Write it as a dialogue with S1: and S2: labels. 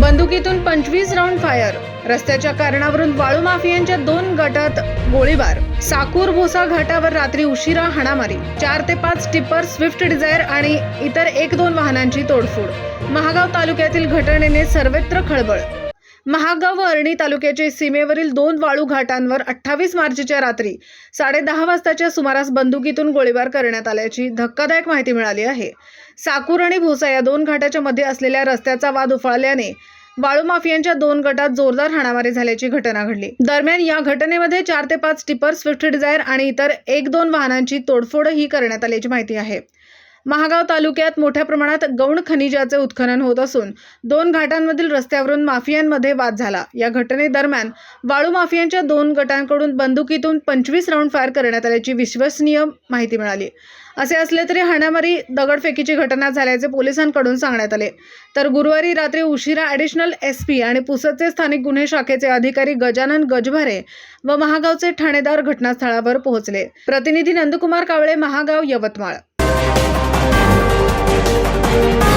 S1: बंदुकीतून पंचवीस round fire. रस्त्याच्या कारणावरून वाळू माफियांच्या दोन गटात गोळीबार. साकूर भोसा घाटावर रात्री उशिरा हाणामारी. चार ते पाच टिप्पर स्विफ्ट डिझायर आणि इतर एक दोन वाहनांची तोडफोड. महागाव तालुक्यातील घटनेने सर्वत्र खळबळ. महागाव व अरणी तालुक्याचे सीमेवरील दोन वाळू घाटांवर अठ्ठावीस मार्चच्या रात्री साडेदहा वाजताच्या सुमारास बंदुकीतून गोळीबार करण्यात आल्याची धक्कादायक माहिती मिळाली आहे. साकूर आणि भोसा या दोन घाटाच्या मध्ये असलेल्या रस्त्याचा वाद उफाळल्याने वाळू माफियांच्या दोन गटात जोरदार हाणामारी झाल्याची घटना घडली. दरम्यान या घटनेमध्ये चार ते पाच टिपर स्विफ्ट डिझायर आणि इतर एक दोन वाहनांची तोडफोडही करण्यात आल्याची माहिती आहे. महागाव तालुक्यात मोठ्या प्रमाणात गौण खनिजाचे उत्खनन होत असून दोन घाटांमधील रस्त्यावरून माफियांमध्ये वाद झाला. या घटनेदरम्यान वाळू माफियांच्या दोन गटांकडून बंदुकीतून पंचवीस राऊंड फायर करण्यात आल्याची विश्वसनीय माहिती मिळाली. असे असले तरी हाणामारी दगडफेकीची घटना झाल्याचे पोलिसांकडून सांगण्यात आले. तर गुरुवारी रात्री उशिरा ॲडिशनल एस पी आणि पुसदचे स्थानिक गुन्हे शाखेचे अधिकारी गजानन गजभारे व महागावचे ठाणेदार घटनास्थळावर पोहोचले. प्रतिनिधी नंदकुमार कावळे महागाव यवतमाळ. Thank you.